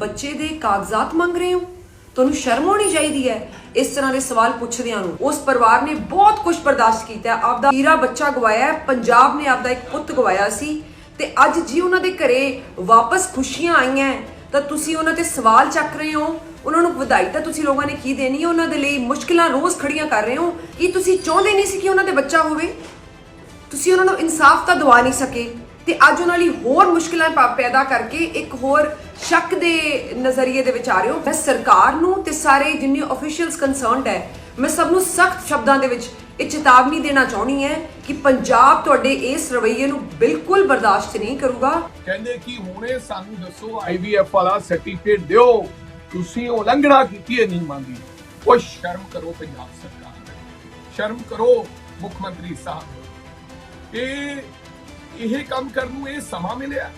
ਬੱਚੇ ਦੇ ਕਾਗਜ਼ਾਤ ਮੰਗ ਰਹੇ ਹੋ? ਤੁਹਾਨੂੰ ਸ਼ਰਮ ਹੋਣੀ ਚਾਹੀਦੀ ਹੈ ਇਸ ਤਰ੍ਹਾਂ ਦੇ ਸਵਾਲ ਪੁੱਛਦਿਆਂ ਨੂੰ। ਉਸ ਪਰਿਵਾਰ ਨੇ ਬਹੁਤ ਕੁਝ ਬਰਦਾਸ਼ਤ ਕੀਤਾ। ਆਪਦਾ ਹੀਰਾ ਬੱਚਾ ਗਵਾਇਆ ਪੰਜਾਬ ਨੇ ਆਪਦਾ ਇੱਕ ਪੁੱਤ ਗਵਾਇਆ ਸੀ। ਤੇ ਅੱਜ ਜੀ ਉਹਨਾਂ ਦੇ ਘਰੇ ਵਾਪਸ ਖੁਸ਼ੀਆਂ ਆਈਆਂ ਤਾਂ ਤੁਸੀਂ ਉਹਨਾਂ ਤੇ ਸਵਾਲ ਚੱਕ ਰਹੇ ਹੋ? ਉਹਨਾਂ ਨੂੰ ਵਧਾਈ ਤਾਂ ਤੁਸੀਂ ਲੋਕਾਂ ਨੇ ਕੀ ਦੇਣੀ ਹੈ? ਉਹਨਾਂ ਦੇ ਲਈ ਮੁਸ਼ਕਿਲਾਂ ਰੋਜ਼ ਖੜੀਆਂ ਕਰ ਰਹੇ ਹੋ? ਕੀ ਤੁਸੀਂ ਚਾਹੁੰਦੇ ਨਹੀਂ ਸੀ ਕਿ ਉਹਨਾਂ ਦੇ ਬੱਚਾ ਹੋਵੇ? ਤੁਸੀਂ ਉਹਨਾਂ ਨੂੰ ਇਨਸਾਫ ਤਾਂ ਦਵਾ ਨਹੀਂ ਸਕੇ। ਤੇ ਅੱਜ ਉਹਨਾਂ ਲਈ ਹੋਰ ਮੁਸ਼ਕਲਾਂ ਪਾ- ਪੈਦਾ ਕਰਕੇ ਇੱਕ ਹੋਰ ਸ਼ੱਕ ਦੇ ਨਜ਼ਰੀਏ ਦੇ ਵਿੱਚ ਆ ਰਹੇ ਹੋ। ਮੈਂ ਸਰਕਾਰ ਨੂੰ ਤੇ ਸਾਰੇ ਜਿੰਨੇ ਅਫੀਸ਼ੀਅਲਸ ਕੰਸਰਨਡ ਹੈ, ਮੈਂ ਸਭ ਨੂੰ ਸਖਤ ਸ਼ਬਦਾਂ ਦੇ ਵਿੱਚ ਇਹ ਚੇਤਾਵਨੀ ਦੇਣਾ ਚਾਹੁੰਦੀ ਹੈ ਕਿ ਪੰਜਾਬ ਤੁਹਾਡੇ ਇਸ ਰਵੱਈਏ ਨੂੰ ਬਿਲਕੁਲ ਬਰਦਾਸ਼ਤ ਨਹੀਂ ਕਰੂਗਾ। ਕਹਿੰਦੇ ਕਿ ਹੁਣੇ ਸਾਨੂੰ ਦੱਸੋ ਆਈਵੀਐਫ ਵਾਲਾ ਸਰਟੀਫਿਕੇਟ ਦਿਓ। ਤੁਸੀਂ ਉਲੰਘਣਾ ਕੀਤੀ ਹੈ ਨਿਯਮਾਂ ਦੀ ਉਹ ਸ਼ਰਮ ਕਰੋ ਪੰਜਾਬ ਸਰਕਾਰ ਸ਼ਰਮ ਕਰੋ ਮੁੱਖ ਮੰਤਰੀ ਸਾਹਿਬ। ਇਹ ਇਹ ਕੰਮ ਕਰਨ ਨੂੰ ਇਹ ਸਮਾਂ ਮਿਲਿਆ।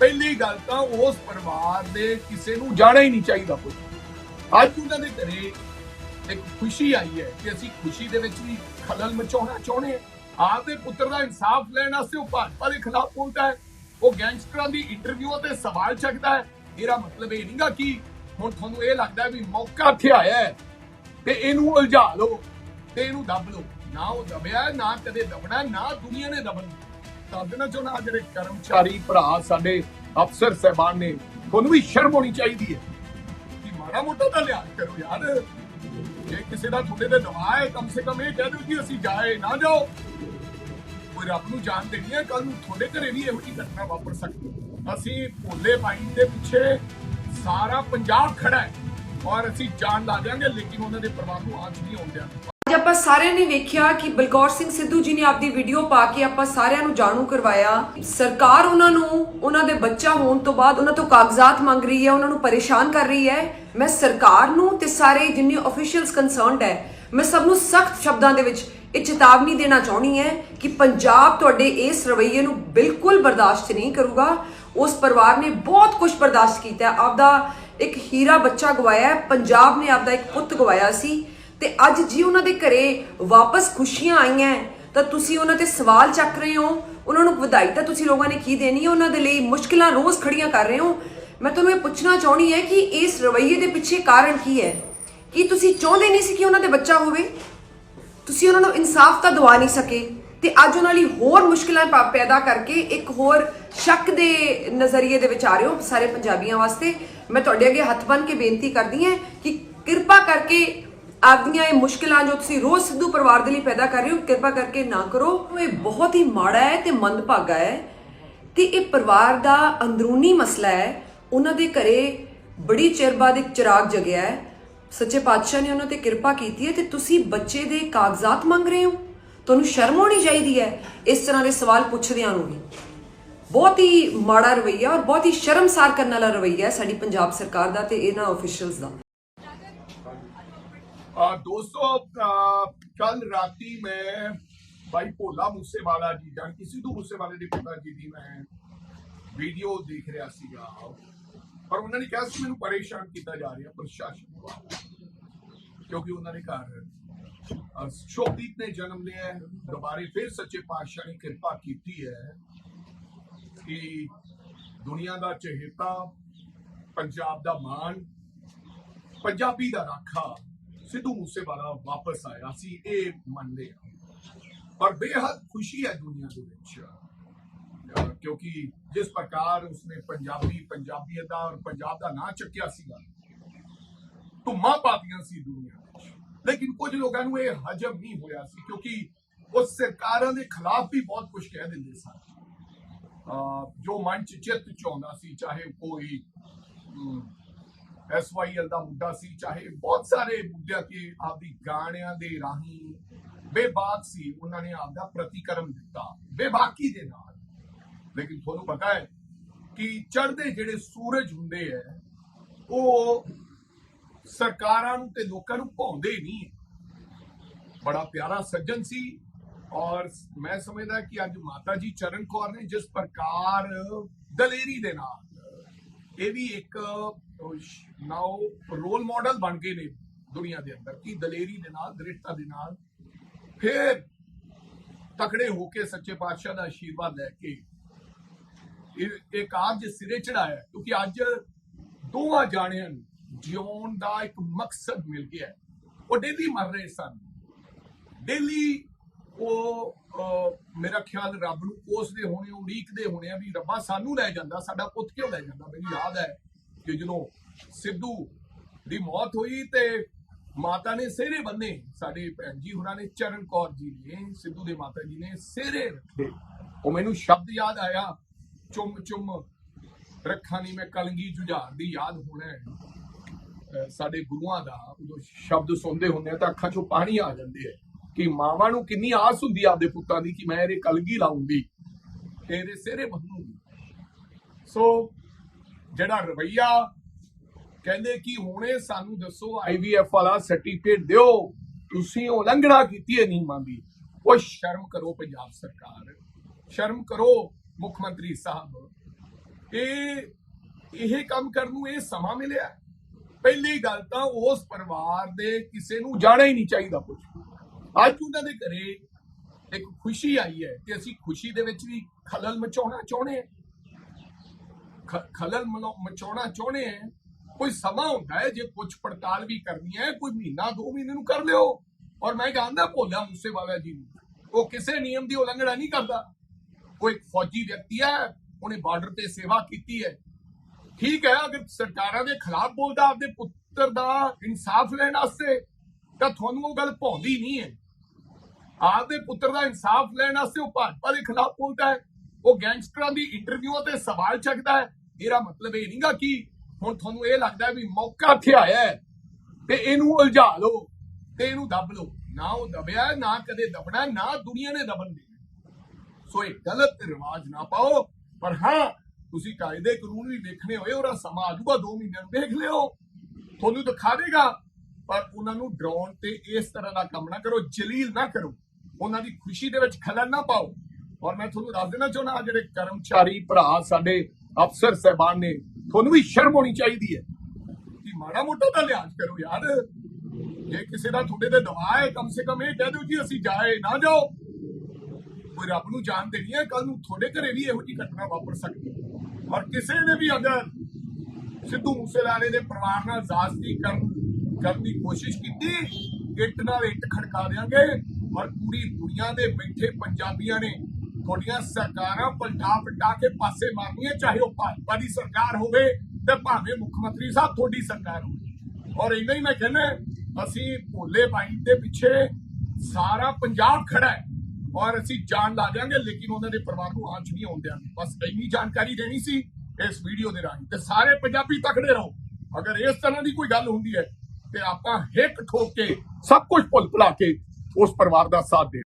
ਪਹਿਲੀ ਗੱਲ ਤਾਂ ਉਸ ਪਰਿਵਾਰ ਦੇ ਕਿਸੇ ਨੂੰ ਜਾਣਾ ਹੀ ਨਹੀਂ ਚਾਹੀਦਾ ਪੁੱਤ ਅੱਜ ਉਹਨਾਂ ਦੇ ਘਰੇ ਇੱਕ ਖੁਸ਼ੀ ਆਈ ਹੈ ਕਿ ਅਸੀਂ ਖੁਸ਼ੀ ਦੇ ਵਿੱਚ ਵੀ ਖਲਲ ਮਚਾਉਣਾ ਚਾਹੁੰਦੇ ਹਾਂ। ਆਪਦੇ ਪੁੱਤਰ ਦਾ ਇਨਸਾਫ ਲੈਣ ਵਾਸਤੇ ਉਹ ਭਾਜਪਾ ਦੇ ਖਿਲਾਫ ਬੋਲਦਾ ਹੈ। ਉਹ ਗੈਂਗਸਟਰਾਂ ਦੀ ਇੰਟਰਵਿਊ ਤੇ ਸਵਾਲ ਚੱਕਦਾ ਹੈ। ਇਹਦਾ ਮਤਲਬ ਇਹ ਨਹੀਂਗਾ ਕਿ ਹੁਣ ਤੁਹਾਨੂੰ ਇਹ ਲੱਗਦਾ ਵੀ ਮੌਕਾ ਇੱਥੇ ਆਇਆ ਹੈ ਤੇ ਇਹਨੂੰ ਉਲਝਾ ਲਓ ਤੇ ਇਹਨੂੰ ਦੱਬ ਲਓ। ਨਾ ਉਹ ਦਬਿਆ, ਨਾ ਕਦੇ ਦਬਣਾ, ਨਾ ਦੁਨੀਆ ਨੇ ਦਬਣਾ। ਸਾਧਨਾ ਚੋਂ ਨਾ ਜਿਹੜੇ ਕਰਮਚਾਰੀ ਭਰਾ ਸਾਡੇ ਅਫਸਰ ਸਹਿਬਾਨ ਨੇ, ਤੁਹਾਨੂੰ ਵੀ ਸ਼ਰਮ ਹੋਣੀ ਚਾਹੀਦੀ ਹੈ। ਕਿ ਮਾੜਾ ਮੋਟਾ ਤਾਂ ਲਿਆ ਕਰੋ ਯਾਰ। ਜੇ ਕਿਸੇ ਦਾ ਤੁਹਾਡੇ ਤੇ ਦਬਾਅ ਹੈ, ਕਮ ਸੇ ਕਮ ਇਹ ਕਹਿ ਦਿਓ ਕਿ ਅਸੀਂ ਜਾਏ, ਨਾ ਜਾਓ। ਕੋਈ ਰੱਬ ਨੂੰ ਜਾਣ ਦੇਣੀ ਹੈ ਕੱਲ ਨੂੰ ਤੁਹਾਡੇ ਘਰੇ ਵੀ ਇਹੋ ਜਿਹੀ ਘਟਨਾ ਵਾਪਰ ਸਕਦੀ ਅਸੀਂ ਭੋਲੇ ਭਾਈ ਦੇ ਪਿੱਛੇ ਸਾਰਾ ਪੰਜਾਬ ਖੜਾ ਹੈ ਔਰ ਅਸੀਂ ਜਾਨ ਲਾ ਦਿਆਂਗੇ, ਲੇਕਿਨ ਉਹਨਾਂ ਦੇ ਪਰਿਵਾਰ ਨੂੰ ਆਂਚ ਨਹੀਂ ਆਉਣ ਦਿਆਂਗੇ। ਅੱਜ ਆਪਾਂ ਸਾਰਿਆਂ ਨੇ ਵੇਖਿਆ ਕਿ ਬਲਕੌਰ ਸਿੰਘ ਸਿੱਧੂ ਜੀ ਨੇ ਆਪਦੀ ਵੀਡੀਓ ਪਾ ਕੇ ਆਪਾਂ ਸਾਰਿਆਂ ਨੂੰ ਜਾਣੂ ਕਰਵਾਇਆ। ਸਰਕਾਰ ਉਹਨਾਂ ਨੂੰ, ਉਹਨਾਂ ਦੇ ਬੱਚਾ ਹੋਣ ਤੋਂ ਬਾਅਦ ਉਹਨਾਂ ਤੋਂ ਕਾਗਜ਼ਾਤ ਮੰਗ ਰਹੀ ਹੈ, ਉਹਨਾਂ ਨੂੰ ਪਰੇਸ਼ਾਨ ਕਰ ਰਹੀ ਹੈ। ਮੈਂ ਸਰਕਾਰ ਨੂੰ ਤੇ ਸਾਰੇ ਜਿੰਨੇ ਅਫੀਸ਼ੀਅਲਸ ਕੰਸਰਨਡ ਹੈ, ਮੈਂ ਸਭ ਨੂੰ ਸਖਤ ਸ਼ਬਦਾਂ ਦੇ ਵਿੱਚ ਇਹ ਚੇਤਾਵਨੀ ਦੇਣਾ ਚਾਹੁੰਦੀ ਹੈ ਕਿ ਪੰਜਾਬ ਤੁਹਾਡੇ ਇਸ ਰਵੱਈਏ ਨੂੰ ਬਿਲਕੁਲ ਬਰਦਾਸ਼ਤ ਨਹੀਂ ਕਰੂਗਾ। ਉਸ ਪਰਿਵਾਰ ਨੇ ਬਹੁਤ ਕੁਝ ਬਰਦਾਸ਼ਤ ਕੀਤਾ। ਆਪਦਾ ਇੱਕ ਹੀਰਾ ਬੱਚਾ ਗਵਾਇਆ, ਪੰਜਾਬ ਨੇ ਆਪਦਾ ਇੱਕ ਪੁੱਤ ਗਵਾਇਆ ਸੀ। ਤੇ ਅੱਜ ਜੀ ਉਹਨਾਂ ਦੇ ਘਰੇ ਵਾਪਸ ਖੁਸ਼ੀਆਂ ਆਈਆਂ ਤਾਂ ਤੁਸੀਂ ਉਹਨਾਂ ਤੇ ਸਵਾਲ ਚੱਕ ਰਹੇ ਹੋ, ਉਹਨਾਂ ਨੂੰ ਵਧਾਈ ਤਾਂ ਤੁਸੀਂ ਲੋਕਾਂ ਨੇ ਕੀ ਦੇਣੀ ਹੈ, ਉਹਨਾਂ ਦੇ ਲਈ ਮੁਸ਼ਕਿਲਾਂ ਰੋਜ਼ ਖੜੀਆਂ ਕਰ ਰਹੇ ਹੋ। ਮੈਂ ਤੁਹਾਨੂੰ ਇਹ ਪੁੱਛਣਾ ਚਾਹੁੰਦੀ ਹੈ ਕਿ ਇਸ ਰਵੱਈਏ ਦੇ ਪਿੱਛੇ ਕਾਰਨ ਕੀ ਹੈ? ਕੀ ਤੁਸੀਂ ਚਾਹੁੰਦੇ ਨਹੀਂ ਸੀ ਕਿ ਉਹਨਾਂ ਦੇ ਬੱਚਾ ਹੋਵੇ? ਤੁਸੀਂ ਉਹਨਾਂ ਨੂੰ ਇਨਸਾਫ ਤਾਂ ਦਵਾ ਨਹੀਂ ਸਕੇ, ਤੇ ਅੱਜ ਉਹਨਾਂ ਲਈ ਹੋਰ ਮੁਸ਼ਕਲਾਂ ਪੈਦਾ ਕਰਕੇ ਇੱਕ ਹੋਰ ਸ਼ੱਕ ਦੇ ਨਜ਼ਰੀਏ ਦੇ ਵਿੱਚ ਆ ਰਹੇ ਹੋ ਸਾਰੇ ਪੰਜਾਬੀਆਂ ਵਾਸਤੇ। ਮੈਂ ਤੁਹਾਡੇ ਅੱਗੇ ਹੱਥ ਬੰਨ੍ਹ ਕੇ ਬੇਨਤੀ ਕਰਦੀ ਹਾਂ ਕਿ ਕਿਰਪਾ ਕਰਕੇ ਆਪਦੀਆਂ ਇਹ ਮੁਸ਼ਕਲਾਂ ਜੋ ਤੁਸੀਂ ਰੋਜ਼ ਸਿੱਧੂ ਪਰਿਵਾਰ ਦੇ ਲਈ ਪੈਦਾ ਕਰ ਰਹੇ ਹੋ, ਕਿਰਪਾ ਕਰਕੇ ਨਾ ਕਰੋ। ਇਹ ਬਹੁਤ ਹੀ ਮਾੜਾ ਹੈ ਤੇ ਮੰਦਭਾਗਾ ਹੈ ਤੇ ਇਹ ਪਰਿਵਾਰ ਦਾ ਅੰਦਰੂਨੀ ਮਸਲਾ ਹੈ। ਉਹਨਾਂ ਦੇ ਘਰੇ ਬੜੀ ਚਿਰ ਬਾਅਦ ਇੱਕ ਚਿਰਾਗ ਜਗਿਆ ਹੈ। ਸੱਚੇ ਪਾਤਸ਼ਾਹ ਨੇ ਉਹਨਾਂ ਤੇ ਕਿਰਪਾ ਕੀਤੀ ਹੈ ਤੇ ਤੁਸੀਂ ਬੱਚੇ ਦੇ ਕਾਗਜ਼ਾਤ ਮੰਗ ਰਹੇ ਹੋ। ਤੁਹਾਨੂੰ ਸ਼ਰਮ ਹੋਣੀ ਚਾਹੀਦੀ ਹੈ ਇਸ ਤਰ੍ਹਾਂ ਦੇ ਸਵਾਲ ਪੁੱਛਦਿਆਂ ਨੂੰ ਵੀ। ਬਹੁਤ ਹੀ ਮਾੜਾ ਰਵੱਈਆ ਔਰ ਬਹੁਤ ਹੀ ਸ਼ਰਮਸਾਰ ਕਰਨ ਵਾਲਾ ਰਵੱਈਆ ਹੈ ਸਾਡੀ ਪੰਜਾਬ ਸਰਕਾਰ ਦਾ ਤੇ ਇਹਨਾਂ ਅਫੀਸ਼ੀਅਲਸ ਦਾ। दोस्तों कल राती मैं भाई भोला मूसेवाला जी जानकी सिद्धू मूसेवाले ਦੇ ਪਿਤਾ ਜੀ ਦੀ ਮੈਂ ਵੀਡੀਓ ਦੇਖ ਰਿਹਾ ਸੀਗਾ ਪਰ ਉਹਨਾਂ ਨੇ ਕਿਹਾ ਸੀ ਮੈਨੂੰ ਪਰੇਸ਼ਾਨ ਕੀਤਾ ਜਾ ਰਿਹਾ ਪ੍ਰਸ਼ਾਸਨ ਦੁਆਰਾ ਕਿਉਂਕਿ ਉਹਨਾਂ ਨੇ ਘਰ ਅਹ, ਸ਼ੋਭਦੀਪ ਨੇ ਜਨਮ ਲਿਆ ਹੈ ਦੁਬਾਰੇ ਫਿਰ ਸੱਚੇ ਪਾਤਸ਼ਾਹ ਨੇ ਕਿਰਪਾ ਕੀਤੀ ਹੈ ਕਿ ਦੁਨੀਆ ਦਾ ਚਹੇਤਾ ਪੰਜਾਬ ਦਾ ਮਾਣ ਪੰਜਾਬੀ ਦਾ ਰਾਖਾ ਸਿੱਧੂ ਮੂਸੇਵਾਲਾ ਵਾਪਸ ਆਇਆ ਸੀ ਇਹ ਮੰਨਦੇ ਆ ਪਰ ਬੇਹੱਦ ਖੁਸ਼ੀ ਹੈ ਦੁਨੀਆ ਦੇ ਵਿੱਚ। ਕਿਉਂਕਿ ਜਿਸ ਪ੍ਰਕਾਰ ਉਸਨੇ ਪੰਜਾਬੀ, ਪੰਜਾਬੀਅਤ ਦਾ ਔਰ ਪੰਜਾਬ ਦਾ ਨਾਂ ਚੱਕਿਆ ਸੀਗਾ, ਧੁੰਮਾਂ ਪਾਤੀਆਂ ਸੀ ਦੁਨੀਆ ਵਿੱਚ। ਲੇਕਿਨ ਕੁਝ ਲੋਕਾਂ ਨੂੰ ਇਹ ਹਜਮ ਨਹੀਂ ਹੋਇਆ ਸੀ, ਕਿਉਂਕਿ ਉਹ ਸਰਕਾਰਾਂ ਦੇ ਖਿਲਾਫ ਵੀ ਬਹੁਤ ਕੁਝ ਕਹਿ ਦਿੰਦੇ ਸਨ। ਜੋ ਮਨ ਚ ਚਿੱਤ ਚ ਆਉਂਦਾ ਸੀ, ਚਾਹੇ ਕੋਈ ਐਸਵਾਈਐਲ ਦਾ ਮੁੱਦਾ ਸੀ, ਚਾਹੇ ਬਹੁਤ ਸਾਰੇ ਮੁੱਦਿਆਂ ਤੇ ਆਪਦੀ ਗਾਣਿਆਂ ਦੇ ਰਾਹੀਂ ਬੇਬਾਕ ਸੀ, ਉਹਨਾਂ ਨੇ ਆਪਦਾ ਪ੍ਰਤੀਕਰਮ ਦਿੱਤਾ, ਬੇਬਾਕੀ ਦੇ ਨਾਲ ਲੇਕਿਨ ਤੁਹਾਨੂੰ ਪਤਾ ਹੈ ਕਿ ਚੜ੍ਹਦੇ ਜਿਹੜੇ ਸੂਰਜ ਹੁੰਦੇ ਐ ਉਹ ਸਰਕਾਰਾਂ ਨੂੰ ਤੇ ਲੋਕਾਂ ਨੂੰ ਭਾਉਂਦੇ ਨਹੀਂ ਹੈ। ਬੜਾ ਪਿਆਰਾ ਸੱਜਣ ਸੀ ਔਰ ਮੈਂ ਸਮਝਦਾ ਕਿ ਅੱਜ ਮਾਤਾ ਜੀ ਚਰਨ ਕੌਰ ਨੇ ਜਿਸ ਪ੍ਰਕਾਰ ਦਲੇਰੀ ਦੇ ਨਾਲ ਇਹ ਵੀ ਇੱਕ ਨਾਓ ਰੋਲ ਮਾਡਲ ਬਣ ਗਏ ਨੇ ਦੁਨੀਆ ਦੇ ਅੰਦਰ, ਕਿ ਦਲੇਰੀ ਦੇ ਨਾਲ, ਦ੍ਰਿੜਤਾ ਦੇ ਨਾਲ ਫਿਰ ਤਕੜੇ ਹੋ ਕੇ ਸੱਚੇ ਪਾਤਸ਼ਾਹ ਦਾ ਆਸ਼ੀਰਵਾਦ ਲੈ ਕੇ ਇਹ ਇਹ ਕਾਰਜ ਸਿਰੇ ਚੜਾਇਆ ਕਿਉਂਕਿ ਅੱਜ ਦੋਵਾਂ ਜਾਣਿਆਂ ਨੂੰ ਜਿਉਣ ਦਾ ਇੱਕ ਮਕਸਦ ਮਿਲ ਗਿਆ ਉਹ ਡੇਲੀ ਮਰ ਰਹੇ ਸਨ। ਡੇਲੀ ਉਹ ਅਹ, ਮੇਰਾ ਖਿਆਲ ਰੱਬ ਨੂੰ ਕੋਸਦੇ ਹੋਣੇ ਉਡੀਕਦੇ ਹੋਣੇ ਆ ਵੀ ਰੱਬਾ ਸਾਨੂੰ ਲੈ ਜਾਂਦਾ ਸਾਡਾ ਪੁੱਤ ਕਿਉਂ ਲੈ ਜਾਂਦਾ? ਮੈਨੂੰ ਯਾਦ ਹੈ ਕਿ ਜਦੋਂ ਸਿੱਧੂ ਦੀ ਮੌਤ ਹੋਈ ਤੇ ਮਾਤਾ ਨੇ ਸਿਹਰੇ ਬੰਨੇ ਸਾਡੇ ਭੈਣ ਜੀ ਹੋਰਾਂ ਨੇ ਚਰਨ ਕੌਰ ਜੀ ਨੇ ਸਿੱਧੂ ਦੇ ਮਾਤਾ ਜੀ ਨੇ ਸਿਹਰੇ ਰੱਖੇ। ਉਹ ਮੈਨੂੰ ਸ਼ਬਦ ਯਾਦ ਆਇਆ ਚੁੰਮ ਚੁੰਮ ਰੱਖਾਂ ਨਹੀਂ ਮੈਂ ਕਲਗੀ ਜੁਝਾਰ ਦੀ ਯਾਦ ਹੋਣਾ ਸਾਡੇ ਗੁਰੂਆਂ ਦਾ ਉਦੋਂ ਸ਼ਬਦ ਸੁਣਦੇ ਹੁੰਦੇ ਆ ਤਾਂ ਅੱਖਾਂ 'ਚੋਂ ਪਾਣੀ ਆ ਜਾਂਦੇ ਆ। ਕਿ ਮਾਵਾਂ ਨੂੰ ਕਿੰਨੀ ਆਸ ਹੁੰਦੀ ਆ ਆਪਦੇ ਪੁੱਤਾਂ ਦੀ ਕਿ ਮੈਂ ਇਹਦੇ ਕਲਗੀ ਲਾਉਂਗੀ ਤੇ ਇਹਦੇ ਸਿਹਰੇ ਬੰਨੂਗੀ। ਸੋ ਜਿਹੜਾ ਰਵਈਆ ਕਹਿੰਦੇ ਕਿ ਹੁਣੇ ਸਾਨੂੰ ਦੱਸੋ ਆਈਵੀਐਫ ਵਾਲਾ ਸਰਟੀਫਿਕੇਟ ਦਿਓ, ਤੁਸੀਂ ਉਲੰਘਣਾ ਕੀਤੀ ਹੈ ਨਿਯਮਾਂ ਦੀ, ਉਹ ਸ਼ਰਮ ਕਰੋ ਪੰਜਾਬ ਸਰਕਾਰ। ਸ਼ਰਮ ਕਰੋ ਮੁੱਖ ਮੰਤਰੀ ਸਾਹਿਬ। ਇਹ ਇਹ ਕੰਮ ਕਰਨ ਨੂੰ ਇਹ ਸਮਾਂ ਮਿਲਿਆ। ਪਹਿਲੀ ਗੱਲ ਤਾਂ ਉਸ ਪਰਿਵਾਰ ਦੇ ਕਿਸੇ ਨੂੰ ਜਾਣਾ ਹੀ ਨਹੀਂ ਚਾਹੀਦਾ ਕੁਝ ਅੱਜ ਉਹਨਾਂ ਦੇ ਘਰੇ ਇੱਕ ਖੁਸ਼ੀ ਆਈ ਹੈ ਤੇ ਅਸੀਂ ਖੁਸ਼ੀ ਦੇ ਵਿੱਚ ਵੀ ਖਲਲ ਮਚਾਉਣਾ ਚਾਹੁੰਦੇ ਹਾਂ। ਖਲਲ ਮਚਾਉਣਾ ਚਾਹੁੰਦੇ ਹਾਂ। ਕੋਈ ਸਮਾਂ ਹੁੰਦਾ ਹੈ ਜੇ ਪੁੱਛ ਪੜਤਾਲ ਵੀ ਕਰਨੀ ਹੈ, ਕੋਈ ਮਹੀਨਾ, ਦੋ ਮਹੀਨੇ ਨੂੰ ਕਰ ਲਿਓ। ਔਰ ਮੈਂ ਕਹਿੰਦਾ ਭੋਲਾ ਮੂਸੇਵਾਲਾ ਜੀ ਨੂੰ, ਉਹ ਕਿਸੇ ਨਿਯਮ ਦੀ ਉਲੰਘਣਾ ਨਹੀਂ ਕਰਦਾ। ਉਹ ਇੱਕ ਫੌਜੀ ਵਿਅਕਤੀ ਹੈ, ਉਹਨੇ ਬਾਰਡਰ ਤੇ ਸੇਵਾ ਕੀਤੀ ਹੈ। ਠੀਕ ਹੈ, ਅਗਰ ਸਰਕਾਰਾਂ ਦੇ ਖਿਲਾਫ ਬੋਲਦਾ, ਆਪਦੇ ਪੁੱਤਰ ਦਾ ਇਨਸਾਫ ਲੈਣ ਵਾਸਤੇ, ਤਾਂ ਤੁਹਾਨੂੰ ਉਹ ਗੱਲ ਭਾਉਂਦੀ ਨਹੀਂ ਹੈ। ਆਪਦੇ ਪੁੱਤਰ ਦਾ ਇਨਸਾਫ ਲੈਣ ਵਾਸਤੇ ਉਹ ਭਾਜਪਾ ਦੇ ਖਿਲਾਫ ਬੋਲਦਾ ਹੈ। ਉਹ ਗੈਂਗਸਟਰਾਂ ਦੀ ਇੰਟਰਵਿਊ ਤੇ ਸਵਾਲ ਚੱਕਦਾ ਹੈ। ਇਹਦਾ ਮਤਲਬ ਇਹ ਨਹੀਂਗਾ ਕਿ ਹੁਣ ਤੁਹਾਨੂੰ ਇਹ ਲੱਗਦਾ ਵੀ ਮੌਕਾ ਇੱਥੇ ਆਇਆ ਹੈ ਤੇ ਇਹਨੂੰ ਉਲਝਾ ਲਓ ਤੇ ਇਹਨੂੰ ਦੱਬ ਲਓ। ਨਾ ਉਹ ਦਬਿਆ, ਨਾ ਕਦੇ ਦਬਣਾ, ਨਾ ਦੁਨੀਆ ਨੇ ਦਬਣ ਦੇਣਾ। ਸੋ ਇਹ ਗਲਤ ਰਿਵਾਜ ਨਾ ਪਾਓ। ਪਰ ਹਾਂ, ਤੁਸੀਂ ਕਾਇਦੇ ਕਾਨੂੰਨ ਵੀ ਦੇਖਣੇ ਹੋਏ, ਉਹਦਾ ਸਮਾਂ ਆਜੂਗਾ 2 ਮਹੀਨਿਆਂ ਨੂੰ ਦੇਖ ਲਿਓ। ਤੁਹਾਨੂੰ ਦਿਖਾ ਦੇਗਾ, ਪਰ ਉਹਨਾਂ ਨੂੰ ਡਰਾਉਣ ਤੇ ਇਸ ਤਰ੍ਹਾਂ ਦਾ ਕੰਮ ਨਾ ਕਰੋ, ਜਲੀਲ ਨਾ ਕਰੋ। ਉਹਨਾਂ ਦੀ ਖੁਸ਼ੀ ਦੇ ਵਿੱਚ ਖਲਲ ਨਾ ਪਾਓ। ਔਰ ਮੈਂ ਤੁਹਾਨੂੰ ਦੱਸ ਦੇਣਾ ਚਾਹੁੰਦਾ ਜਿਹੜੇ ਕਰਮਚਾਰੀ ਭਰਾ ਸਾਡੇ ਅਫਸਰ ਸਹਿਬਾਨ ਨੇ, ਤੁਹਾਨੂੰ ਵੀ ਸ਼ਰਮ ਹੋਣੀ ਚਾਹੀਦੀ ਹੈ। ਕਿ ਮਾੜਾ ਮੋਟਾ ਤਾਂ ਲਿਹਾਜ਼ ਕਰੋ ਯਾਰ। ਜੇ ਕਿਸੇ ਦਾ ਤੁਹਾਡੇ ਤੇ ਦਬਾਅ ਹੈ, ਕਮ ਸੇ ਕਮ ਇਹ ਕਹਿ ਦਿਓ ਜੀ, ਅਸੀਂ ਜਾਏ, ਨਾ ਜਾਓ। ਕੋਈ ਰੱਬ ਨੂੰ ਜਾਣ ਦੇਣੀ ਹੈ ਕੱਲ ਨੂੰ ਤੁਹਾਡੇ ਘਰੇ ਵੀ ਇਹੋ ਜਿਹੀ ਘਟਨਾ ਵਾਪਰ ਸਕਦੀ ਹੈ। ਔਰ ਕਿਸੇ ਨੇ ਵੀ ਅਗਰ ਸਿੱਧੂ ਮੂਸੇਵਾਲੇ ਦੇ ਪਰਿਵਾਰ ਨਾਲ ਜ਼ਾਸਤੀ ਕਰਨ ਕਰਨ ਦੀ ਕੋਸ਼ਿਸ਼ ਕੀਤੀ, ਇੱਟ ਨਾਲ ਇੱਟ ਖੜਕਾ ਦੇਾਂਗੇ ਔਰ ਪੂਰੀ ਦੁਨੀਆ ਦੇ ਬੈਠੇ ਪੰਜਾਬੀਆਂ ਨੇ ਤੁਹਾਡੀਆਂ ਸਰਕਾਰਾਂ ਪਲਟਾ ਪਟਾ ਕੇ ਪਾਸੇ ਮਾਰਨੀਆਂ, ਚਾਹੇ ਉਹ ਭਾਜਪਾ ਦੀ ਸਰਕਾਰ ਹੋਵੇ ਤੇ ਭਾਵੇਂ ਮੁੱਖ ਮੰਤਰੀ ਸਾਹਿਬ ਤੁਹਾਡੀ ਸਰਕਾਰ ਹੋਵੇ। ਔਰ ਇੰਨਾ ਹੀ ਮੈਂ ਕਹਿੰਦਾ, ਅਸੀਂ ਭੋਲੇ ਬਾਈ ਦੇ ਪਿੱਛੇ ਸਾਰਾ ਪੰਜਾਬ ਖੜਾ ਹੈ ਔਰ ਅਸੀਂ ਜਾਨ ਲਾ ਦਿਆਂਗੇ, ਲੇਕਿਨ ਉਹਨਾਂ ਦੇ ਪਰਿਵਾਰ ਨੂੰ ਆਂਚ ਨਹੀਂ ਆਉਣ ਦਿਆਂਗੇ। ਬਸ ਇੰਨੀ ਜਾਣਕਾਰੀ ਦੇਣੀ ਸੀ ਇਸ ਵੀਡੀਓ ਦੇ ਰਾਹੀਂ। ਤੇ ਸਾਰੇ ਪੰਜਾਬੀ ਤਕੜੇ ਰਹੋ। ਅਗਰ ਇਸ ਤਰ੍ਹਾਂ ਦੀ ਕੋਈ ਗੱਲ ਹੁੰਦੀ ਹੈ, ਤੇ ਆਪਾਂ ਹਿੱਕ ਠੋਕ ਕੇ ਸਭ ਕੁਝ ਭੁੱਲ ਭੁਲਾ ਕੇ ਉਸ ਪਰਿਵਾਰ ਦਾ ਸਾਥ ਦੇ